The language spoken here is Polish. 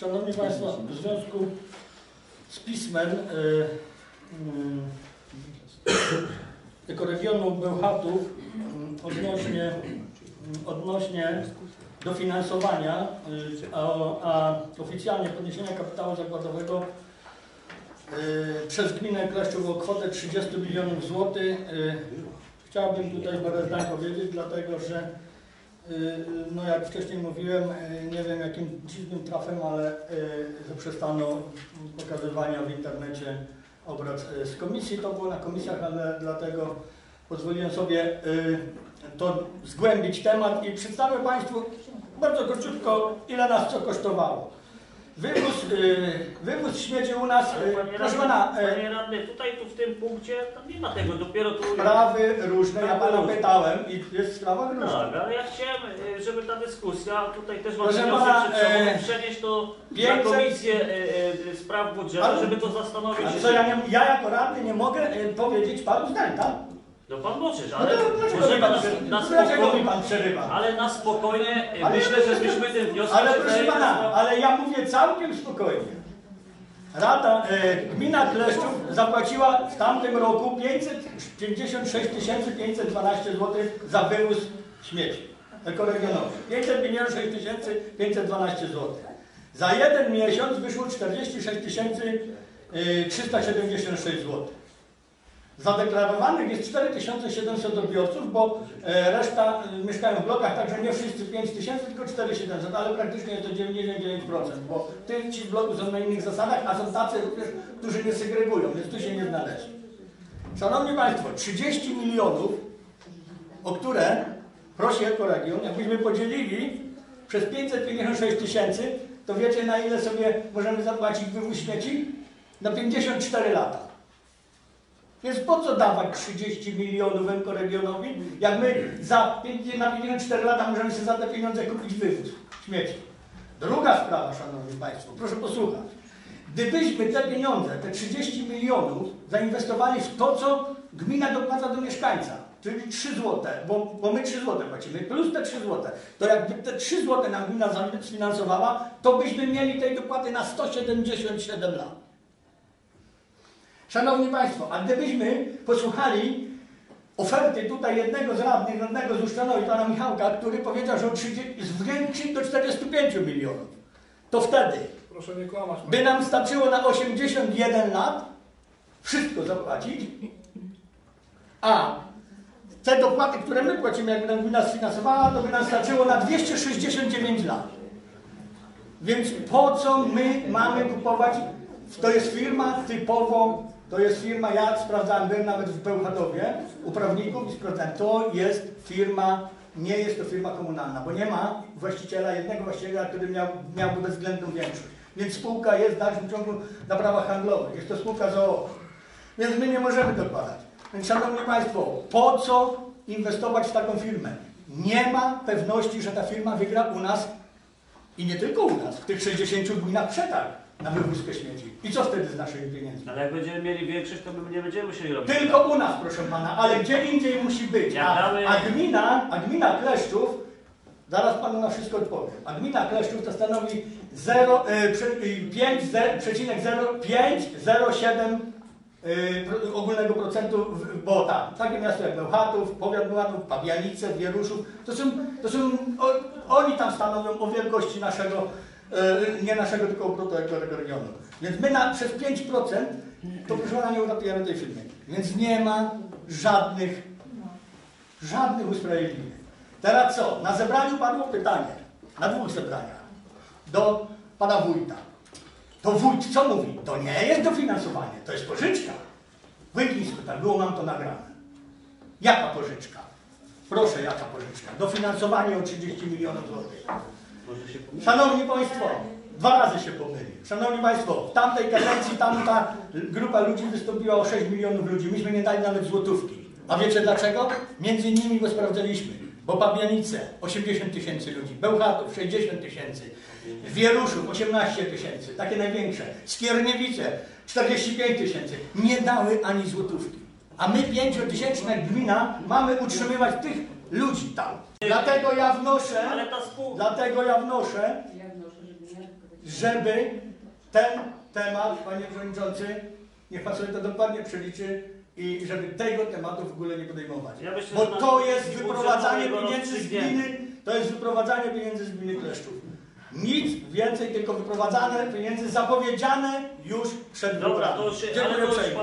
Szanowni Państwo, w związku z pismem ekoregionu Bełchatów y, odnośnie, y, odnośnie dofinansowania, y, a, a oficjalnie podniesienia kapitału zakładowego y, przez gminę Kleszczów o kwotę 30 milionów złotych. Y, Chciałbym tutaj parę zdań powiedzieć, dlatego że no jak wcześniej mówiłem, y, nie wiem jakim dziwnym trafem, ale y, zaprzestano pokazywania w internecie obrad y, z komisji. To było na komisjach, ale dlatego pozwoliłem sobie y, to zgłębić temat i przedstawię Państwu bardzo króciutko, ile nas co kosztowało. Wywóz, y, wywóz śmieci u nas, y, panie proszę radny, pana, y, panie radny, tutaj tu w tym punkcie tam nie ma tego, dopiero tu... sprawy różne, ja pana pytałem i jest w sprawach różnych. Tak, ale ja chciałem, żeby ta dyskusja, tutaj też mam wniosek e, przenieść to na 500 komisję y, y, spraw budżetu, żeby to zastanowić A się. co ja, nie, ja jako radny nie mogę y, powiedzieć paru zdań, tak? No pan możesz, No ale możemy pan, na, na spokojnie, pan przerywa? ale na spokojnie, y, Ale- myślę, że byśmy ten wniosek... Ale proszę pana, ale ja mówię całkiem spokojnie. Rada, e, gmina Kleszczów zapłaciła w tamtym roku 556 512 zł za wywóz śmieci ekoregionowy. 556 512 zł. Za jeden miesiąc wyszło 46 376 zł. Zadeklarowanych jest 4700 odbiorców, bo e, reszta e, mieszkają w blokach, także nie wszyscy 5000, tylko 4700, ale praktycznie jest to 99%, bo ty, ci w bloku są na innych zasadach, a są tacy również, którzy nie segregują, więc tu się nie znaleźli. Szanowni Państwo, 30 milionów, o które prosi Ekoregion, jakbyśmy podzielili przez 556 tysięcy, to wiecie na ile sobie możemy zapłacić wywóz śmieci? Na 54 lata. Więc po co dawać 30 milionów ekoregionowi, jak my za 5, na 54 lata możemy sobie za te pieniądze kupić wywóz śmieci. Druga sprawa, Szanowni Państwo, proszę posłuchać. Gdybyśmy te pieniądze, te 30 milionów zainwestowali w to, co gmina dopłaca do mieszkańca, czyli 3 zł, bo, bo my 3 zł płacimy, plus te 3 zł, to jakby te 3 zł nam gmina sfinansowała, to byśmy mieli tej dopłaty na 177 lat. Szanowni Państwo, a gdybyśmy posłuchali oferty tutaj jednego z radnych, radnego z Uszczanowi, pana Michałka, który powiedział, że o 30 zwiększyć do 45 milionów, to wtedy Proszę nie kłamać. by nam starczyło na 81 lat wszystko zapłacić, a te dopłaty, które my płacimy, jakby nam gmina sfinansowała, to by nam starczyło na 269 lat. Więc po co my mamy kupować? To jest firma typowo, to jest firma, ja sprawdzałem, byłem nawet w Bełchatowie u prawników i sprawdzałem, to jest firma, nie jest to firma komunalna, bo nie ma właściciela, jednego właściciela, który miał, miałby bezwzględną większość. Więc spółka jest w dalszym ciągu na prawach handlowych, jest to spółka z o.o. Więc my nie możemy dokładać. Więc Szanowni Państwo, po co inwestować w taką firmę? Nie ma pewności, że ta firma wygra u nas i nie tylko u nas, w tych 60 gminach przetarg na wywózkę śmieci. I co wtedy z naszymi pieniędzmi? Ale jak będziemy mieli większość, to my nie będziemy musieli robić. Tylko u nas, proszę pana, ale gdzie indziej musi być. A, a gmina, a gmina Kleszczów, zaraz panu na wszystko odpowiem, a gmina Kleszczów to stanowi 0, y, prze- y, 5,0507 y, pro- ogólnego procentu, w- bo tam, takie miasto jak Bełchatów, powiat Bełchatów, Pabianice, Wieruszów, to są, to są o, oni tam stanowią o wielkości naszego, nie naszego, tylko obrotu tego regionu. Więc my na, przez 5% to proszę pana nie uratujemy tej firmy. Więc nie ma żadnych, żadnych usprawiedliwień. Teraz co? Na zebraniu padło pytanie, na dwóch zebraniach, do pana wójta. To wójt co mówi? To nie jest dofinansowanie, to jest pożyczka. Wójt mi było mam to nagrane. Jaka pożyczka? Proszę, jaka pożyczka? Dofinansowanie o 30 milionów złotych. Szanowni Państwo, dwa razy się pomylił. Szanowni Państwo, w tamtej kadencji tamta grupa ludzi wystąpiła o 6 milionów ludzi. Myśmy nie dali nawet złotówki. A wiecie dlaczego? Między innymi go sprawdzaliśmy. Bo Pabianice 80 tysięcy ludzi, Bełchatów 60 tysięcy, Wieruszów 18 tysięcy, takie największe, Skierniewice 45 tysięcy, nie dały ani złotówki. A my pięciotysięczna gmina mamy utrzymywać tych ludzi tam. Dlatego ja wnoszę, Ale ta spółka... dlatego ja wnoszę, żeby ten temat, panie przewodniczący, niech pan sobie to dokładnie przeliczy i żeby tego tematu w ogóle nie podejmować. Ja myślę, Bo to jest wyprowadzanie pieniędzy z gminy, to jest wyprowadzanie pieniędzy z gminy Kleszczów. Nic więcej, tylko wyprowadzane pieniędzy zapowiedziane już przed Dobra, wyborami. Dziękuję uprzejmie.